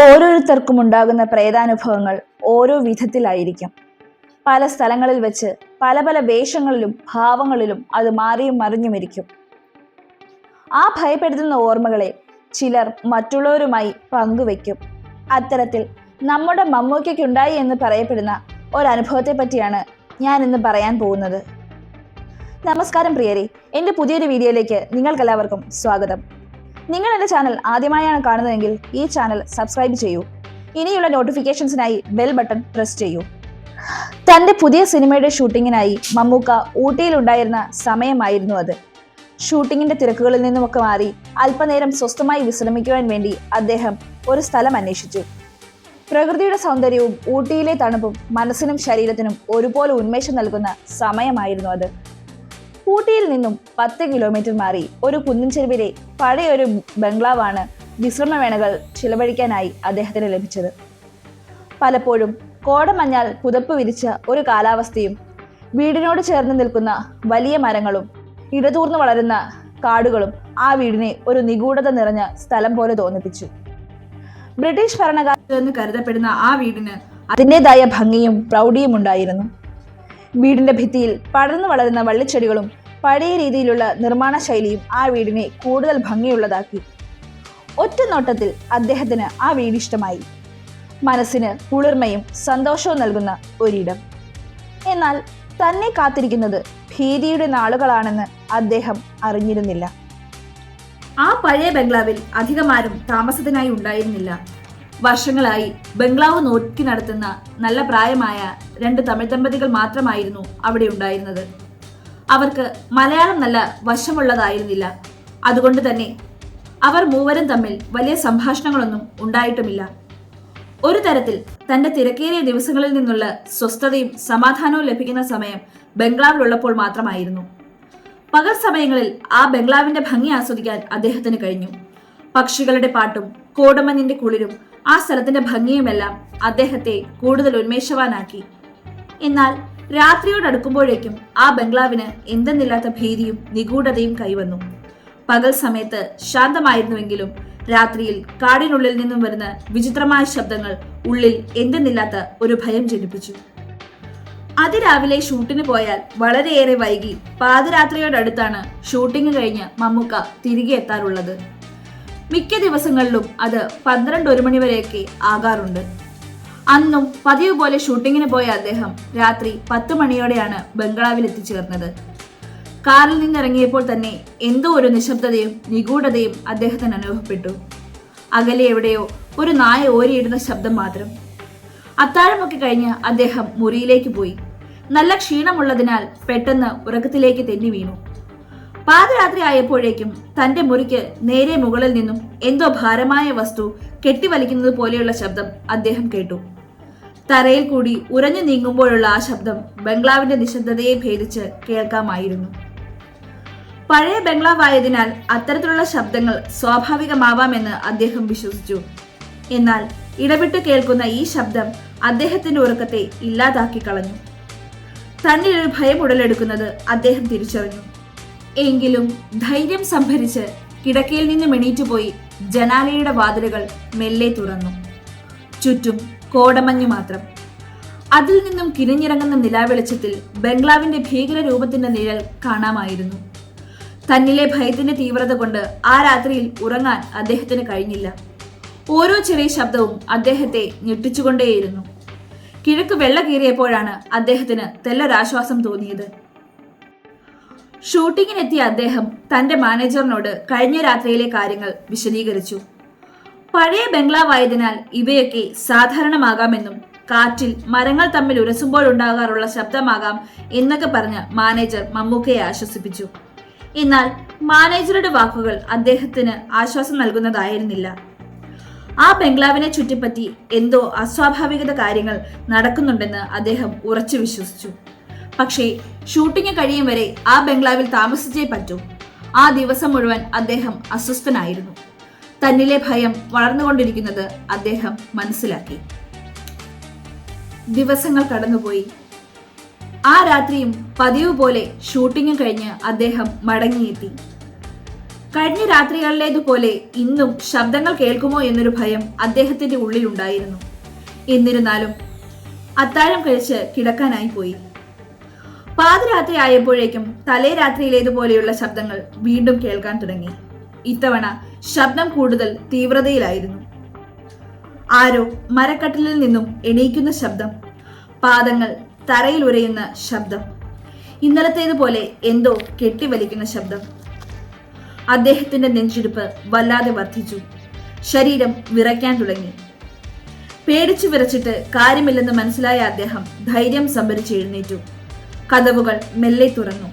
ഓരോരുത്തർക്കും ഉണ്ടാകുന്ന പ്രേതാനുഭവങ്ങൾ ഓരോ വിധത്തിലായിരിക്കും. പല സ്ഥലങ്ങളിൽ വെച്ച് പല പല വേഷങ്ങളിലും ഭാവങ്ങളിലും അത് മാറിയും മറിഞ്ഞുമിരിക്കും ആ ഭയപ്പെടുത്തുന്ന ഓർമ്മകളെ ചിലർ മറ്റുള്ളവരുമായി പങ്കുവെക്കും അത്തരത്തിൽ നമ്മുടെ മമ്മൂക്കയ്ക്കുണ്ടായി എന്ന് പറയപ്പെടുന്ന ഒരനുഭവത്തെ പറ്റിയാണ് ഞാൻ ഇന്ന് പറയാൻ പോകുന്നത്. നമസ്കാരം പ്രിയരെ എന്റെ പുതിയൊരു വീഡിയോയിലേക്ക് നിങ്ങൾക്കെല്ലാവർക്കും സ്വാഗതം. നിങ്ങൾ എന്റെ ചാനൽ ആദ്യമായാണ് കാണുന്നതെങ്കിൽ ഈ ചാനൽ സബ്സ്ക്രൈബ് ചെയ്യൂ. ഇനിയുള്ള നോട്ടിഫിക്കേഷൻസിനായി ബെൽ ബട്ടൺ പ്രസ് ചെയ്യൂ. തന്റെ പുതിയ സിനിമയുടെ ഷൂട്ടിങ്ങിനായി മമ്മൂക്ക ഊട്ടിയിലുണ്ടായിരുന്ന സമയമായിരുന്നു അത്. ഷൂട്ടിങ്ങിന്റെ തിരക്കുകളിൽ നിന്നുമൊക്കെ മാറി അല്പനേരം സ്വസ്ഥമായി വിശ്രമിക്കുവാൻ വേണ്ടി അദ്ദേഹം ഒരു സ്ഥലം അന്വേഷിച്ചു. പ്രകൃതിയുടെ സൗന്ദര്യവും ഊട്ടിയിലെ തണുപ്പും മനസ്സിനും ശരീരത്തിനും ഒരുപോലെ ഉന്മേഷം നൽകുന്ന സമയമായിരുന്നു അത്. ഊട്ടിയിൽ നിന്നും പത്ത് കിലോമീറ്റർ മാറി ഒരു കുന്നിൻ ചെരുവിലെ പഴയൊരു ബംഗ്ലാവാണ് വിശ്രമവേളകൾ ചിലവഴിക്കാനായി അദ്ദേഹത്തിന് ലഭിച്ചത്. പലപ്പോഴും കോടമഞ്ഞാൽ പുതപ്പ് വിരിച്ച ഒരു കാലാവസ്ഥയും വീടിനോട് ചേർന്ന് നിൽക്കുന്ന വലിയ മരങ്ങളും ഇടതൂർന്നു വളരുന്ന കാടുകളും ആ വീടിനെ ഒരു നിഗൂഢത നിറഞ്ഞ സ്ഥലം പോലെ തോന്നിപ്പിച്ചു. ബ്രിട്ടീഷ് ഭരണകാലത്ത് എന്ന് കരുതപ്പെടുന്ന ആ വീടിന് അതിന്റെതായ ഭംഗിയും പ്രൗഢിയും ഉണ്ടായിരുന്നു. വീടിന്റെ ഭിത്തിയിൽ പടർന്നു വളരുന്ന വള്ളിച്ചെടികളും പഴയ രീതിയിലുള്ള നിർമ്മാണ ശൈലിയും ആ വീടിനെ കൂടുതൽ ഭംഗിയുള്ളതാക്കി. ഒറ്റ നോട്ടത്തിൽ അദ്ദേഹത്തിന് ആ വീട് ഇഷ്ടമായി. മനസ്സിന് കുളിർമയും സന്തോഷവും നൽകുന്ന ഒരിടം. എന്നാൽ തന്നെ കാത്തിരിക്കുന്നത് ഭീതിയുടെ നാളുകളാണെന്ന് അദ്ദേഹം അറിഞ്ഞിരുന്നില്ല. ആ പഴയ ബംഗ്ലാവിൽ അധികമാരും താമസത്തിനായി ഉണ്ടായിരുന്നില്ല. വർഷങ്ങളായി ബംഗ്ലാവ് നോക്കി നടത്തുന്ന നല്ല പ്രായമായ രണ്ട് തമിഴ് ദമ്പതികൾ മാത്രമായിരുന്നു അവിടെ ഉണ്ടായിരുന്നത്. അവർക്ക് മലയാളം നല്ല വശമുള്ളതായിരുന്നില്ല. അതുകൊണ്ട് തന്നെ അവർ മൂവരും തമ്മിൽ വലിയ സംഭാഷണങ്ങളൊന്നും ഉണ്ടായിട്ടുമില്ല. ഒരു തരത്തിൽ തന്റെ തിരക്കേറിയ ദിവസങ്ങളിൽ നിന്നുള്ള സ്വസ്ഥതയും സമാധാനവും ലഭിക്കുന്ന സമയം ബംഗ്ലാവിലുള്ളപ്പോൾ മാത്രമായിരുന്നു. പകൽ സമയങ്ങളിൽ ആ ബംഗ്ലാവിന്റെ ഭംഗി ആസ്വദിക്കാൻ അദ്ദേഹത്തിന് കഴിഞ്ഞു. പക്ഷികളുടെ പാട്ടും കോടമഞ്ഞിന്റെ കുളിരും ആ സ്ഥലത്തിന്റെ ഭംഗിയുമെല്ലാം അദ്ദേഹത്തെ കൂടുതൽ ഉന്മേഷവാനാക്കി. എന്നാൽ രാത്രിയോടടുക്കുമ്പോഴേക്കും ആ ബംഗ്ലാവിന് എന്തെന്നില്ലാത്ത ഭീതിയും നിഗൂഢതയും കൈവന്നു. പകൽ സമയത്ത് ശാന്തമായിരുന്നുവെങ്കിലും രാത്രിയിൽ കാടിനുള്ളിൽ നിന്നും വരുന്ന വിചിത്രമായ ശബ്ദങ്ങൾ ഉള്ളിൽ എന്തെന്നില്ലാത്ത ഒരു ഭയം ജനിപ്പിച്ചു. അതിരാവിലെ ഷൂട്ടിന് പോയാൽ വളരെയേറെ വൈകി പാതിരാത്രിയോടടുത്താണ് ഷൂട്ടിംഗ് കഴിഞ്ഞ് മമ്മൂക്ക തിരികെ എത്താറുള്ളത്. മിക്ക ദിവസങ്ങളിലും അത് പന്ത്രണ്ട് ഒരു മണിവരെയൊക്കെ ആകാറുണ്ട്. അന്നും പതിവ് പോലെ ഷൂട്ടിങ്ങിന് പോയ അദ്ദേഹം രാത്രി പത്ത് മണിയോടെയാണ് ബംഗ്ലാവിൽ എത്തിച്ചേർന്നത് കാറിൽ നിന്നിറങ്ങിയപ്പോൾ തന്നെ എന്തോ ഒരു നിശബ്ദതയും നിഗൂഢതയും അദ്ദേഹത്തിന് അനുഭവപ്പെട്ടു. അകലെ എവിടെയോ ഒരു നായ ഓരിയിടുന്ന ശബ്ദം മാത്രം. അത്താഴമൊക്കെ കഴിഞ്ഞ് അദ്ദേഹം മുറിയിലേക്ക് പോയി. നല്ല ക്ഷീണമുള്ളതിനാൽ പെട്ടെന്ന് ഉറക്കത്തിലേക്ക് തെന്നി വീണു. പാതിരാത്രി ആയപ്പോഴേക്കും തന്റെ മുറിക്ക് നേരെ മുകളിൽ നിന്നും എന്തോ ഭാരമായ വസ്തു കെട്ടിവലിക്കുന്നത് പോലെയുള്ള ശബ്ദം അദ്ദേഹം കേട്ടു. തറയിൽ കൂടി ഉറഞ്ഞു നീങ്ങുമ്പോഴുള്ള ആ ശബ്ദം ബംഗ്ലാവിന്റെ നിശബ്ദതയെ ഭേദിച്ച് കേൾക്കാമായിരുന്നു. പഴയ ബംഗ്ലാവായതിനാൽ അത്തരത്തിലുള്ള ശബ്ദങ്ങൾ സ്വാഭാവികമാവാമെന്ന് അദ്ദേഹം വിശ്വസിച്ചു. എന്നാൽ ഇടവിട്ട് കേൾക്കുന്ന ഈ ശബ്ദം അദ്ദേഹത്തിന്റെ ഉറക്കത്തെ ഇല്ലാതാക്കി കളഞ്ഞു തന്നിലൊരു ഭയം ഉടലെടുക്കുന്നത് അദ്ദേഹം തിരിച്ചറിഞ്ഞു. എങ്കിലും ധൈര്യം സംഭരിച്ച് കിടക്കയിൽ നിന്നും എണീറ്റുപോയി ജനാലയുടെ വാതിലുകൾ മെല്ലെ തുറന്നു. ചുറ്റും കോടമഞ്ഞു മാത്രം. അതിൽ നിന്നും കിരിഞ്ഞിറങ്ങുന്ന നിലാവെളിച്ചത്തിൽ ബംഗ്ലാവിന്റെ ഭീകര രൂപത്തിന്റെ നിഴൽ കാണാമായിരുന്നു. തന്നിലെ ഭയത്തിന്റെ തീവ്രത കൊണ്ട് ആ രാത്രിയിൽ ഉറങ്ങാൻ അദ്ദേഹത്തിന് കഴിഞ്ഞില്ല. ഓരോ ചെറിയ ശബ്ദവും അദ്ദേഹത്തെ ഞെട്ടിച്ചുകൊണ്ടേയിരുന്നു. കിഴക്ക് വെള്ള കീറിയപ്പോഴാണ് അദ്ദേഹത്തിന് തെല്ലൊരാശ്വാസം തോന്നിയത്. ഷൂട്ടിങ്ങിനെത്തിയ അദ്ദേഹം തന്റെ മാനേജറിനോട് കഴിഞ്ഞ രാത്രിയിലെ കാര്യങ്ങൾ വിശദീകരിച്ചു. പഴയ ബംഗ്ലാവായതിനാൽ ഇവയൊക്കെ സാധാരണമാകാമെന്നും കാറ്റിൽ മരങ്ങൾ തമ്മിൽ ഉരസുമ്പോൾ ഉരസുമ്പോഴുണ്ടാകാറുള്ള ശബ്ദമാകാം എന്നൊക്കെ പറഞ്ഞ് മാനേജർ മമ്മൂക്കയെ ആശ്വസിപ്പിച്ചു. എന്നാൽ മാനേജറുടെ വാക്കുകൾ അദ്ദേഹത്തിന് ആശ്വാസം നൽകുന്നതായിരുന്നില്ല. ആ ബംഗ്ലാവിനെ ചുറ്റിപ്പറ്റി എന്തോ അസ്വാഭാവികത കാര്യങ്ങൾ നടക്കുന്നുണ്ടെന്ന് അദ്ദേഹം ഉറച്ചു വിശ്വസിച്ചു. പക്ഷേ ഷൂട്ടിംഗ് കഴിയും വരെ ആ ബംഗ്ലാവിൽ താമസിച്ചേ പറ്റൂ. ആ ദിവസം മുഴുവൻ അദ്ദേഹം അസ്വസ്ഥനായിരുന്നു. തന്നിലെ ഭയം വളർന്നുകൊണ്ടിരിക്കുന്നത് അദ്ദേഹം മനസ്സിലാക്കി. ദിവസങ്ങൾ കടന്നുപോയി. ആ രാത്രിയും പതിവ് പോലെ ഷൂട്ടിംഗ് കഴിഞ്ഞ് അദ്ദേഹം മടങ്ങിയെത്തി. കഴിഞ്ഞ രാത്രികളിലേതുപോലെ ഇന്നും ശബ്ദങ്ങൾ കേൾക്കുമോ എന്നൊരു ഭയം അദ്ദേഹത്തിന്റെ ഉള്ളിലുണ്ടായിരുന്നു. എന്നിരുന്നാലും അത്താഴം കഴിച്ച് കിടക്കാനായി പോയി. പാതിരാത്രി ആയപ്പോഴേക്കും തലേ രാത്രിയിലേതുപോലെയുള്ള ശബ്ദങ്ങൾ വീണ്ടും കേൾക്കാൻ തുടങ്ങി. ഇത്തവണ ശബ്ദം കൂടുതൽ തീവ്രതയിലായിരുന്നു. ആരോ മരക്കട്ടിലിൽ നിന്നും എണീക്കുന്ന ശബ്ദം പാദങ്ങൾ തറയിൽ ഉരയുന്ന ശബ്ദം ഇന്നലത്തേതുപോലെ എന്തോ കെട്ടിവലിക്കുന്ന ശബ്ദം. അദ്ദേഹത്തിന്റെ നെഞ്ചിടിപ്പ് വല്ലാതെ വർദ്ധിച്ചു. ശരീരം വിറയ്ക്കാൻ തുടങ്ങി. പേടിച്ചു വിറച്ചിട്ട് കാര്യമില്ലെന്ന് മനസ്സിലായ അദ്ദേഹം ധൈര്യം സംഭരിച്ച് എഴുന്നേറ്റു. കതവുകൾ മെല്ലെ തുറന്നു.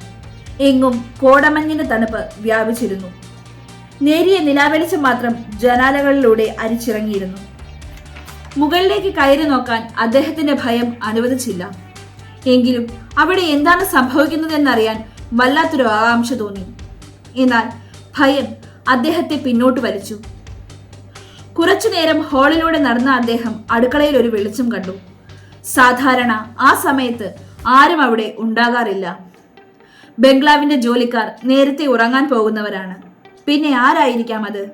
എങ്ങും കോടമഞ്ഞിന്റെ തണുപ്പ് വ്യാപിച്ചിരുന്നു. നേരിയ നിലാവെളിച്ചം മാത്രം ജനാലകളിലൂടെ അരിച്ചിറങ്ങിയിരുന്നു. മുകളിലേക്ക് കയറി നോക്കാൻ അദ്ദേഹത്തിന്റെ ഭയം അനുവദിച്ചില്ല. എങ്കിലും അവിടെ എന്താണ് സംഭവിക്കുന്നതെന്നറിയാൻ വല്ലാത്തൊരു ആകാംക്ഷ തോന്നി. എന്നാൽ ഭയം അദ്ദേഹത്തെ പിന്നോട്ട് വലിച്ചു. കുറച്ചു നേരം ഹാളിലൂടെ നടന്ന അദ്ദേഹം അടുക്കളയിൽ ഒരു വെളിച്ചം കണ്ടു. സാധാരണ ആ സമയത്ത് ആരും അവിടെ ഉണ്ടാകാറില്ല. ബംഗ്ലാവിന്റെ ജോലിക്കാർ നേരത്തെ ഉറങ്ങാൻ പോകുന്നവരാണ്. പിന്നെ ആരായിരിക്കാം അത്?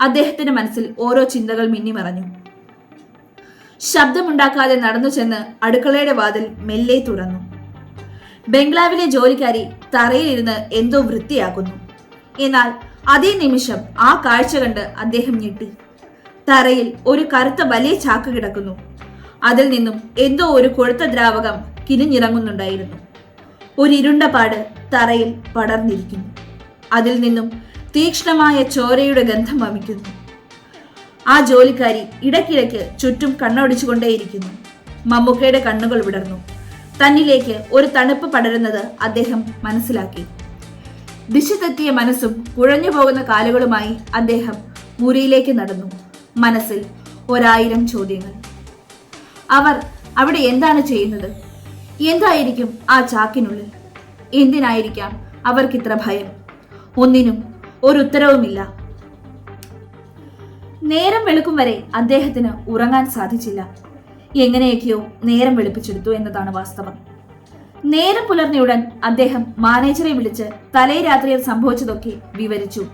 അദ്ദേഹത്തിന്റെ മനസ്സിൽ ഓരോ ചിന്തകൾ മിന്നിമറഞ്ഞു ശബ്ദമുണ്ടാക്കാതെ നടന്നു ചെന്ന് അടുക്കളയുടെ വാതിൽ മെല്ലെ തുറന്നു. ബംഗ്ലാവിലെ ജോലിക്കാരി തറയിലിരുന്ന് എന്തോ വൃത്തിയാക്കുന്നു. എന്നാൽ അതേ നിമിഷം ആ കാഴ്ച കണ്ട് അദ്ദേഹം ഞെട്ടി. തറയിൽ ഒരു കറുത്ത വലിയ ചാക്ക് കിടക്കുന്നു. അതിൽ നിന്നും എന്തോ ഒരു കൊഴുത്ത ദ്രാവകം കിനിഞ്ഞിറങ്ങുന്നുണ്ടായിരുന്നു ഒരിരുണ്ട പാട് തറയിൽ പടർന്നിരിക്കുന്നു. അതിൽ നിന്നും തീക്ഷ്ണമായ ചോരയുടെ ഗന്ധം വമിക്കുന്നു. ആ ജോലിക്കാരി ഇടയ്ക്കിടയ്ക്ക് ചുറ്റും കണ്ണോടിച്ചുകൊണ്ടേയിരിക്കുന്നു. മമ്മൂക്കയുടെ കണ്ണുകൾ വിടർന്നു. തന്നിലേക്ക് ഒരു തണുപ്പ് പടരുന്നത് അദ്ദേഹം മനസ്സിലാക്കി. ദിശ തെറ്റിയ മനസ്സും കുഴഞ്ഞു പോകുന്ന കാലുകളുമായി അദ്ദേഹം മുറിയിലേക്ക് നടന്നു. മനസ്സിൽ ഒരായിരം ചോദ്യങ്ങൾ. അവർ അവിടെ എന്താണ് ചെയ്യുന്നത്? എന്തായിരിക്കും ആ ചാക്കിനുള്ളിൽ? എന്തിനായിരിക്കാം അവർക്കിത്ര ഭയം? ഒന്നിനും ഒരു ഉത്തരവുമില്ല. നേരം വെളുക്കും വരെ അദ്ദേഹത്തിന് ഉറങ്ങാൻ സാധിച്ചില്ല. എങ്ങനെയൊക്കെയോ നേരം വെളുപ്പിച്ചെടുത്തു എന്നതാണ് വാസ്തവം. നേരം പുലർന്നയുടൻ അദ്ദേഹം മാനേജറെ വിളിച്ച് തലേ രാത്രിയിൽ സംഭവിച്ചതൊക്കെ വിവരിച്ചു.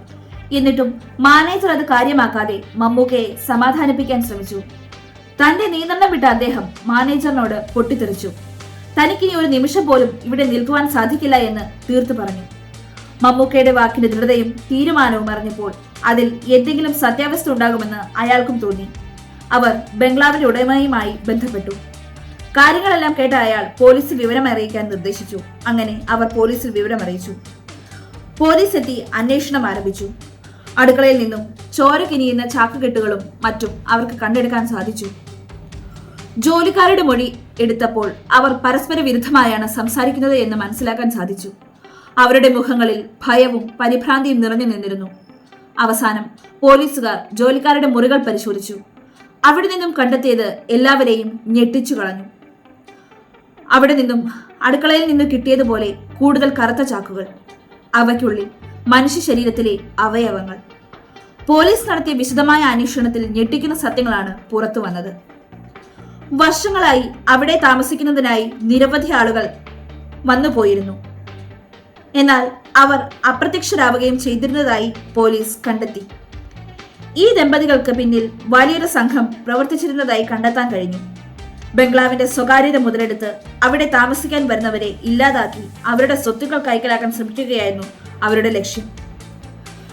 എന്നിട്ടും മാനേജർ അത് കാര്യമാക്കാതെ മമ്മൂക്കയെ സമാധാനിപ്പിക്കാൻ ശ്രമിച്ചു. തന്റെ നിയന്ത്രണം വിട്ട അദ്ദേഹം മാനേജറിനോട് പൊട്ടിത്തെറിച്ചു. തനിക്കിനി ഒരു നിമിഷം പോലും ഇവിടെ നിൽക്കുവാൻ സാധിക്കില്ല എന്ന് തീർത്തു പറഞ്ഞു. മമ്മൂക്കയുടെ വാക്കിന്റെ ദൃഢതയും തീരുമാനവും അറിഞ്ഞപ്പോൾ അതിൽ എന്തെങ്കിലും സത്യാവസ്ഥ ഉണ്ടാകുമെന്ന് അയാൾക്കും തോന്നി. അവർ ബംഗ്ലാവിന്റെ ഉടമയുമായി ബന്ധപ്പെട്ടു. കാര്യങ്ങളെല്ലാം കേട്ട അയാൾ പോലീസിൽ വിവരം അറിയിക്കാൻ നിർദ്ദേശിച്ചു. അങ്ങനെ അവർ പോലീസിൽ വിവരം അറിയിച്ചു. പോലീസ് എത്തി അന്വേഷണം ആരംഭിച്ചു. അടുക്കളയിൽ നിന്നും ചോര കിനിയുന്ന ചാക്കുകെട്ടുകളും മറ്റും അവർക്ക് കണ്ടെടുക്കാൻ സാധിച്ചു. ജോലിക്കാരുടെ മൊഴി എടുത്തപ്പോൾ അവർ പരസ്പര വിരുദ്ധമായാണ് സംസാരിക്കുന്നത് എന്ന് മനസ്സിലാക്കാൻ സാധിച്ചു. അവരുടെ മുഖങ്ങളിൽ ഭയവും പരിഭ്രാന്തിയും നിറഞ്ഞു നിന്നിരുന്നു. അവസാനം പോലീസുകാർ ജോലിക്കാരുടെ മുറികൾ പരിശോധിച്ചു. അവിടെ നിന്നും കണ്ടെത്തിയത് എല്ലാവരെയും ഞെട്ടിച്ചു കളഞ്ഞു. അവിടെ നിന്നും അടുക്കളയിൽ നിന്ന് കിട്ടിയതുപോലെ കൂടുതൽ കറുത്ത ചാക്കുകൾ അവയ്ക്കുള്ളിൽ മനുഷ്യ ശരീരത്തിലെ അവയവങ്ങൾ. പോലീസ് നടത്തിയ വിശദമായ അന്വേഷണത്തിൽ ഞെട്ടിക്കുന്ന സത്യങ്ങളാണ് പുറത്തു വന്നത്. വർഷങ്ങളായി അവിടെ താമസിക്കുന്നതിനായി നിരവധി ആളുകൾ വന്നുപോയിരുന്നു. എന്നാൽ അവർ അപ്രത്യക്ഷരാവുകയും ചെയ്തിരുന്നതായി പോലീസ് കണ്ടെത്തി. ഈ ദമ്പതികൾക്ക് പിന്നിൽ വലിയൊരു സംഘം പ്രവർത്തിച്ചിരുന്നതായി കണ്ടെത്താൻ കഴിഞ്ഞു. ബംഗ്ലാവിന്റെ സ്വകാര്യത മുതലെടുത്ത് അവിടെ താമസിക്കാൻ വരുന്നവരെ ഇല്ലാതാക്കി അവരുടെ സ്വത്തുക്കൾ കൈക്കലാക്കാൻ ശ്രമിക്കുകയായിരുന്നു അവരുടെ ലക്ഷ്യം.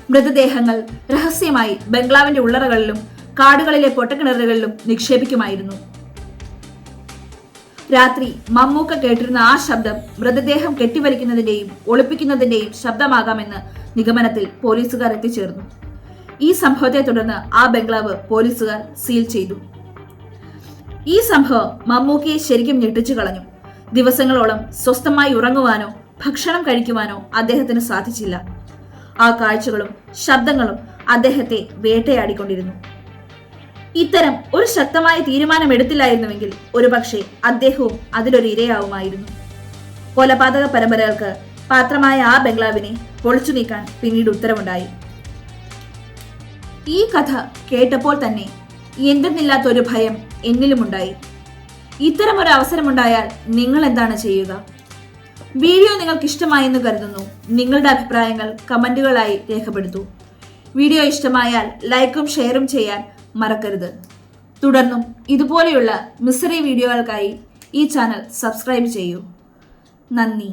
മൃതദേഹങ്ങൾ രഹസ്യമായി ബംഗ്ലാവിന്റെ ഉള്ളറകളിലും കാടുകളിലെ പൊട്ടക്കിണറുകളിലും നിക്ഷേപിക്കുമായിരുന്നു. രാത്രി മമ്മൂക്ക കേട്ടിരുന്ന ആ ശബ്ദം മൃതദേഹം കെട്ടിവലിക്കുന്നതിന്റെയും ഒളിപ്പിക്കുന്നതിന്റെയും ശബ്ദമാകാമെന്ന് നിഗമനത്തിൽ പോലീസുകാർ എത്തിച്ചേർന്നു. ഈ സംഭവത്തെ തുടർന്ന് ആ ബംഗ്ലാവ് പോലീസുകാർ സീൽ ചെയ്തു. ഈ സംഭവം മമ്മൂക്കയെ ശരിക്കും ഞെട്ടിച്ചു കളഞ്ഞു. ദിവസങ്ങളോളം സ്വസ്ഥമായി ഉറങ്ങുവാനോ ഭക്ഷണം കഴിക്കുവാനോ അദ്ദേഹത്തിന് സാധിച്ചില്ല. ആ കാഴ്ചകളും ശബ്ദങ്ങളും അദ്ദേഹത്തെ വേട്ടയാടിക്കൊണ്ടിരുന്നു. ഇത്തരം ഒരു ശക്തമായ തീരുമാനം എടുത്തില്ലായിരുന്നുവെങ്കിൽ ഒരുപക്ഷെ അദ്ദേഹവും അതിലൊരു ഇരയാവുമായിരുന്നു. കൊലപാതക പരമ്പരകൾക്ക് പാത്രമായ ആ ബംഗ്ലാവിനെ പൊളിച്ചു നീക്കാൻ പിന്നീട് ഉത്തരവുണ്ടായി. ഈ കഥ കേട്ടപ്പോൾ തന്നെ എന്തെന്നില്ലാത്തൊരു ഭയം എന്നിലുമുണ്ടായി. ഇത്തരം ഒരു അവസരമുണ്ടായാൽ നിങ്ങൾ എന്താണ് ചെയ്യുക? വീഡിയോ നിങ്ങൾക്ക് ഇഷ്ടമായെന്ന് കരുതുന്നു. നിങ്ങളുടെ അഭിപ്രായങ്ങൾ കമന്റുകളായി രേഖപ്പെടുത്തൂ. വീഡിയോ ഇഷ്ടമായാൽ ലൈക്കും ഷെയറും ചെയ്യാൻ മറക്കരുത്. തുടർന്നും ഇതുപോലെയുള്ള മിസറി വീഡിയോകൾക്കായി ഈ ചാനൽ സബ്സ്ക്രൈബ് ചെയ്യൂ. നന്ദി.